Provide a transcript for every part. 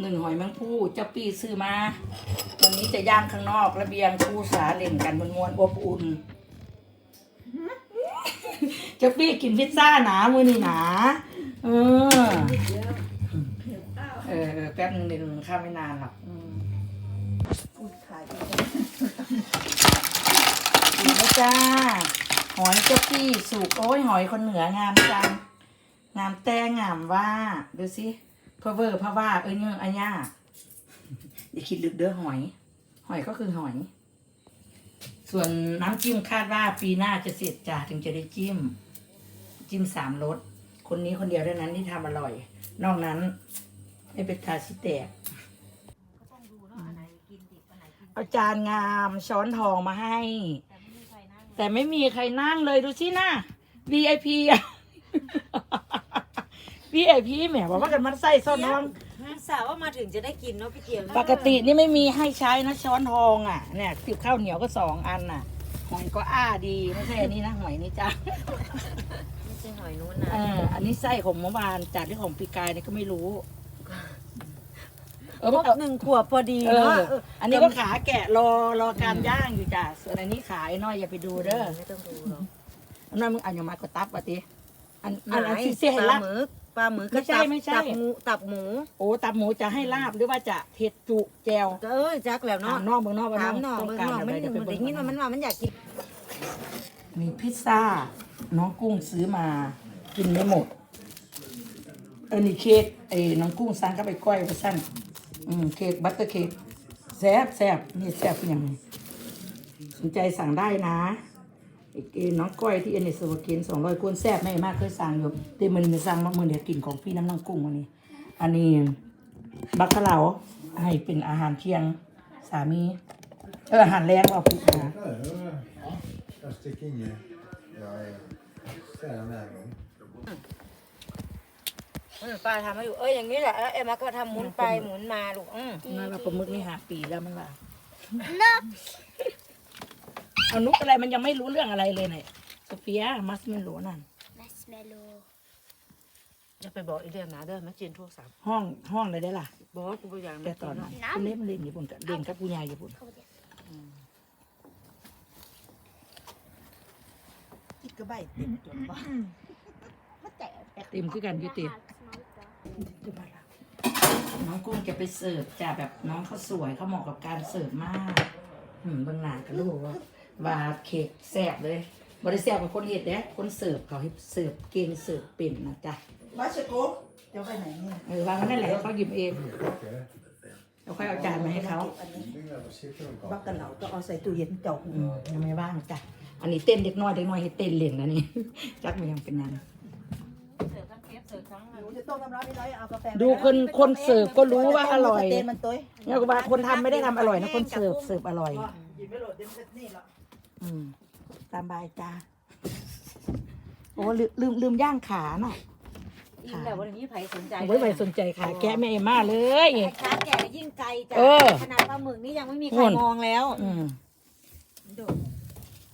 หนึ่งหอยแมงผู้เจ้าปีซื้อมาวันนี้จะย่างข้างนอกระเบียงคู่สาเล่นกันมวนๆอบอุ่นเจ้าปีกินพิซซ่าหนามือนี่หนาเออเออแป๊บนึงเดี๋ยวข้าไม่นานหรอกอืมอุ้ยขายดีกินแล้วจ้าหอยเจ้าปี้สุกโอ้ยหอยคนเหนืองามจังงามแต่งามว่าดูสิ เพอเวอร์เพอว่าเอ้ยเนื้ออันยาอย่าคิดลึกเด้อหอย หอยก็คือหอย ส่วนน้ำจิ้มคาดว่าปีหน้าจะเสร็จจ้าถึงจะได้จิ้ม จิ้มสามรสคนนี้คนเดียวเท่านั้นที่ทำอร่อย นอกนั้นไม่เป็นทาสิแตกเอาจานงามช้อนทองมาให้ แต่ไม่มีใครนั่งเลยดูสินะ VIP อะ VIP แหมบอกว่ากันมันใส่ซ้อนทอง สาวว่ามาถึงจะได้กินเนาะพี่เกียวปกตินี่ไม่มีให้ใช้นะช้อนทองอะเนี่ยติบข้าวเหนียวก็สองอันน่ะหอยก็อ้าดีไม่ใช่อันนี้นะหอยนี่จ้าไม่ใช่หอยนู้นนะเอออันนี้ไส้ของเมื่อวานจากที่ของปีกายเนี่ยก็ไม่รู้ เออครมันบเอาหนึ่งขวบพอดีเอเนาะอเอออันนี้ก็ขาแกะรอรอการย่างอยู่จ้ะส่วนอันนี้ขายน้อยอย่าไปดูเด้อไม่ต้องดูหรอกอันนั้นมึงอันอย่ามากดตับอะติอันไหอันอันนที่เสียปให้ลาลาบหมึก ปลาหมึกไม่ใช่ตับไม่ใช่ ตับหมูตับหมูโอ้ตับหมูจะให้ลาบหรือว่าจะเห็ดจุแจวเออจักแล้วถาเนาะมนอกเมืองนอกว่าถามน้น้อองงต้องเบิ่งการน้องอะไรมันเดี๋ยวไปมันเบิ่ได้งยินว่ามันว่ามันอยากกิน มีพิซซ่า น้องกุ้งซื้อมา กินไม่หมด เออนี่เค้กไอ้น้องกุ้งสั่งเข้าไปก้อยไปสั่นอืมเค้กบัตเตอร์เค้กแซ่บแซ่บนี่แซ่บอย่างนี้สนใจสั่งได้นะไอ้เอ้ น้องก้อยที่เอเนสโวกินสองร้อยกวนแซ่บไม่มากเคยสั่งอยู่แต่มันมันสั่งมาเมื่อเดียวกินของพี่น้ำน้องกุ้งวันนี้ อันนี้บักกะเหลาให้เป็นอาหารเที่ยงสามีเอออาหารแรงว่าพูดนะ Jag sticker in i... Ja, ja. Ställa den här gången. อืมป้าทำมาอยู่เอ้ยอย่างนี้แหละแล้วเอ็มก็ทำหมุนไปหมุนมาลูกอืมนั่นว่าปลาหมึกนี่หาปีแล้วมันว่า เอานุกอะไรมันยังไม่รู้เรื่องอะไรเลยเนี่ยโซเฟียมัสไม่รู้นั่น Marshmallow. จะไปบอกอีเดียนะเด้อแม่จีนโทรศัพท์ห้องห้องเลยได้ล่ะบอกกูไปอย่างแต่ตอนนั้นคุณเล่นมันเล่นญี่ปุ่นกับเล่นกับผู้ใหญ่ญี่ปุ่นคิดกระใบเต็มจนบ้าเต็มคือกันอยุติน้องกุ้งจะไปเสิร์ฟจ้ะแบบน้องเขาสวยเขาเหมาะกับการเสิร์ฟมากหืมเบางหนาก็รู้ว่า ว่าเค้กแซ่บเลยบริแซ่บกับคนเห็ดเด้คนเสิร์ฟเขาให้เสิร์ฟเก่งเสิร์ฟเป็นนะจ๊ะวัชโกจะไปไหนเนี่ยเออวางไว้นั่นแหละเขาหยิบเอง Okej. แล้วค่อยเอาจานมาให้เขา อันนี้ Det är över siffror บักกะเหลาต้องเอาใส่ตู้เย็นเจาะหูอืมยังไม่ว่างจ้ะ อันนี้เต้นเด็กน้อยเด็กน้อยให้เต้นเล่นนะนี่ จักมันยังเป็นยัง เสิร์ฟทั้งเทปเสิร์ฟทั้ง หนูจะต้มน้ำร้อนนิดหน่อยเอากาแฟดูคนคนเสิร์ฟก็รู้ว่าอร่อยเต้นมันตัว เนี่ยก็ว่าคนทำไม่ได้ทำอร่อยนะคนเสิร์ฟเสิร์ฟอร่อย หยิบไม่โหลดเดี๋ยวมันจะนี่หรอก อืมตามบายจ้าโอ้ลืมลืมลืมย่างขาเนาะอิ่มแล้ววันนี้ไผสนใจโอ้ยไปสนใจขาแกะแม่เอม่าเลยไอ้ค้าแก่ยิ่งไกลจ้ะเออ ขนาดปลาหมึกนี่ยังไม่มีใคนู่รนมองแล้วอืม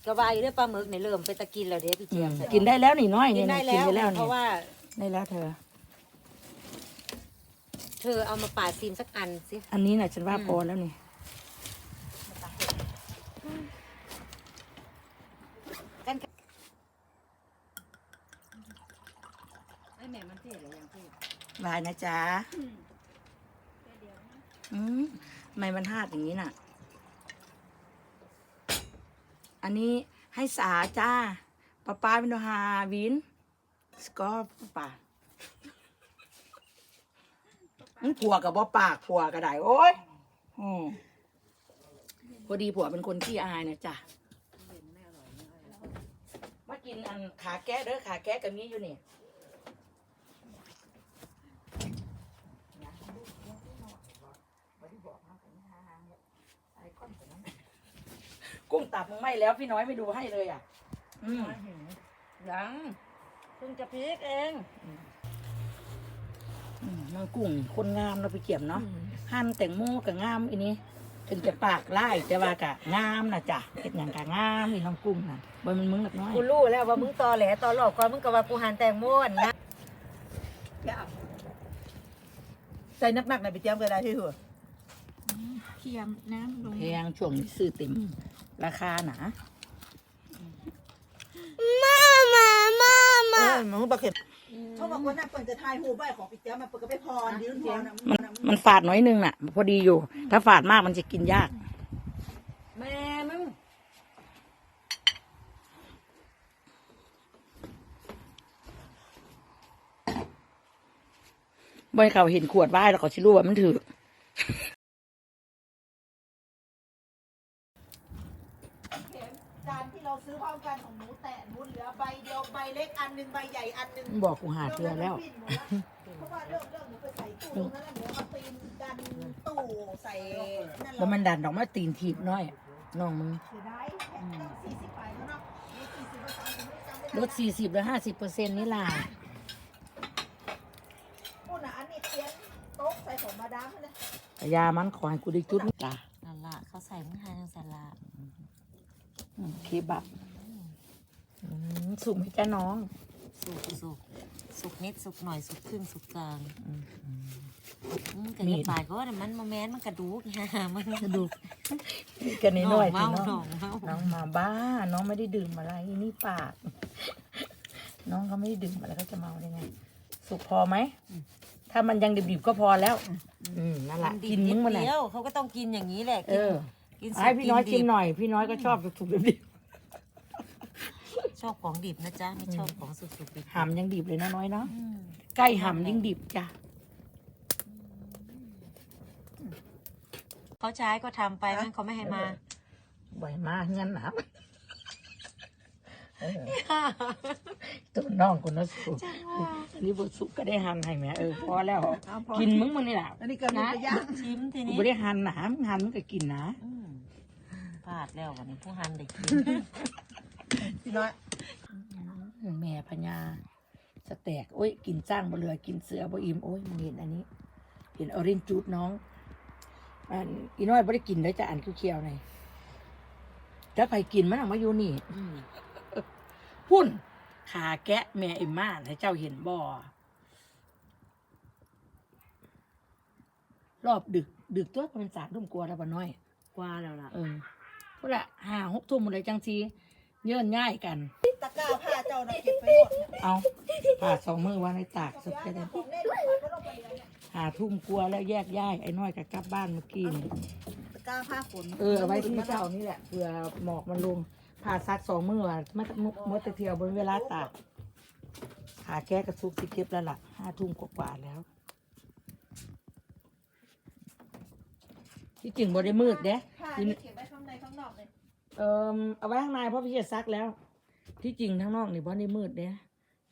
กระบายอยู่ด้วยปลาหมึกในยเริ่มไปตะกินแล้วเด้พี่อืเจียมมกินได้แล้วนี่น้อยกินี่นได้กินแล้วได้แล้วเพนี่ราะว่า ได้แล้วเธอ เธอเอามาปาดซีมสักอันสิ อันนี้น่ะฉันว่าอืมพอแล้วนี่ ไอ้แม่มันเท่หรือยังเท่ บายนะจ๊ะอืมไม่มันหาดอย่างนี้น่ะ อันนี้ให้สาจ้าป้าป้าเป็นโนฮาวิน สกอป้าป้ามันผัวกับบ่ปากผัวก็ได้โอ้ยอืมพอดีผัวเป็นคนขี้อายนะจ๊ะมากินอันขาแก้เด้อขาแก้กับนี้อยู่นี่ กุ้งตับมึงไม่แล้วพี่น้อยไม่ดูให้เลยอะ อืมยังเพิ่งจะพลิกเองอืมน้องกุ้งคนงามเราไปเกี่ยมเนาะหั่นแต่งโมกับงามอันนี้ถึงจะปากไล่แต่ว่ากะงามนะจ๊ะเห็ดอย่างกะงามนี่น้องกุ้งน่ะบนมันมึงหนักน้อยกูรู้แล้วว่ามึงตอแหลตอหลอกก่อนมึงก็ว่ากูหันแตงโมนนะใส่นักๆหน่อยไปเตรียมกันได้ที่หัว เคียมน้ำลงแพงช่วงนี้ซื้อเต็มราคาหนามามามาเออมันบักเข็มเขาบอกว่าน่าเปิดจะทายหูใบของไปเตรียมมาเปิดก็ไปพรยืนพรมันมันฝาดน้อยนึงน่ะ พอดีอยู่ ถ้าฝาดมากมันจะกินยาก แม่มึงบ่ให้เขาเห็นขวดว่ายแล้วเขาชิรู้ว่ามันถือ การที่เราซื้อพร้อมกันของหมูแต่หมูเหลือใบเดียวใบเล็กอันหนึ่งใบใหญ่อันหนึ่งบอกกูหาเทือแล้ว เพราะว่าเรื่องเรื่องหนูไปใส่ตู้ตรงนั้นแล้วเดี๋ยวเอาตีนดันตู้ใส่นั่นแหแล้วละมันดันออกมาตีนถีบน้อยน้องมึงเสียดายแค่ต้องสี่สิบไปแล้วเนาะมีสี่สิบมาสามสิบไม่จำไม่ลได้ดสี่สิบหรือห้าสิบเปอร์เซ็นต์นี่ล่ะพูดนะอันนี้เตียนโต๊ะใส่ของมาดามเลยแต่ยามันขอให้กูได้จุดนี่จ้ะนั่นละเขาใส่มึงหาทางสลัด อืมเคบับอืมสุกไหมจ้าน้อง สุกสุกสุกนิดสุกหน่อยสุกครึ่งสุกกลางอืมอืมแต่ยังปากก็ว่ามันมาแม้นมันกระดูกฮะมันกระดูกกันนิดหน่อยเมาพี่หนน้อองงเมาน้องมาบ้า น้องไม่ได้ดื่มอะไรนี่ปาก น้องเขาไม่ได้ดื่มอะไรก็จะเมาได้ไง สุกพอไหมถ้ามันยังดิบๆก็พอแล้ว อืมนั่นแหละดิกิบนนิมึดงมันไหนเดียวเขาก็ต้องกินอย่างนี้แหละเออกินสุกให้พี่น้อยกินดิบหน่อย พี่น้อยก็ชอบถูกๆดิบ ชอบของดิบนะจ๊ะ ไม่ชอบของสุกสุกดิบๆหำยังดิบเลยนะน้อยเนาะอืมใกล้หำยิ่งดิบจ้ะเขาใช้ก็ทำไปมันเขาไม่ให้มาบ่อยมากงั้นหนาเออตัวน้องคนนั้นสุกอันนี้บสุกก็ได้หันให้แม่เออพอแล้ว กินมึงมันนี่แหละอันนี้ก็มีไปย่างชิมทีกูนี้ไม่ได้หันหนามึงหันมึงก็กินนะอืมพลาดแล้ววันนี้ผู้หันได้กินพี่น้อย แม่พญาสแตกโอ้ยกินจ้างบ่เรือกินเสือบ่อิ่มโอ้ยมึงเห็นอันนี้ เห็นออเรนจูดน้องอันอีน้อยไม่ได้กินได้จะอันเขียวๆหน่อยถ้าใครกินมันออกมาอยู่นี่อืมพุ่นขาแกะแม่เอ็มมาให้เจ้าเห็นบ่รอบดึก ดึกตัวประมาณสามทุ่มกว่าแล้วบ่น้อย กว่าแล้วล่ะเออพุ่นละห้าหกทุ่มหมดเลยจังซี เยื่นง่ายกัน ตะกร้าผ้าเจ้าน่ะเก็บไปหมดเนี่ยเอาผ่าสองมือวางในตากสุดจะได้ของเล่นมันก็ลงไปเลยเนี่ยหาทุ่มกลัวแล้วแยกย้ายไอ้น้อยกับกลับบ้านเมื่อกี้นี่ตะกร้าผ้าขนเออเอาไว้ที่เจ้านี่แหละเผื่อหมอกมันลงผ่าซักสองมืออะมันเมื่อตะเทียวบนเวลาตากขาแก้กระซุกสิเก็บแล้วล่ะห้าทุ่มกว่าๆแล้ว ที่จริงบ่ได้มืดเด้ ผ้านี่เก็บ เออเอาไว้ข้างในเพราะพี่จะซักแล้ว ที่จริงทั้างนอกนี่บ่ได้มืดเด้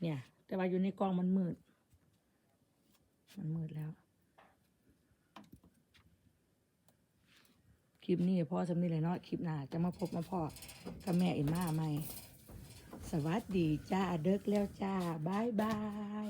เนี่ย แต่ว่าอยู่ในกล้องมันมืด มันมืดแล้วคลิปนี้พ่อสำนีเลยเนาะคลิปหน้าจะมาพบมาพ่อกับแม่อินมาใหม่ สวัสดีจ้าเดิกแล้วจ้าบายบาย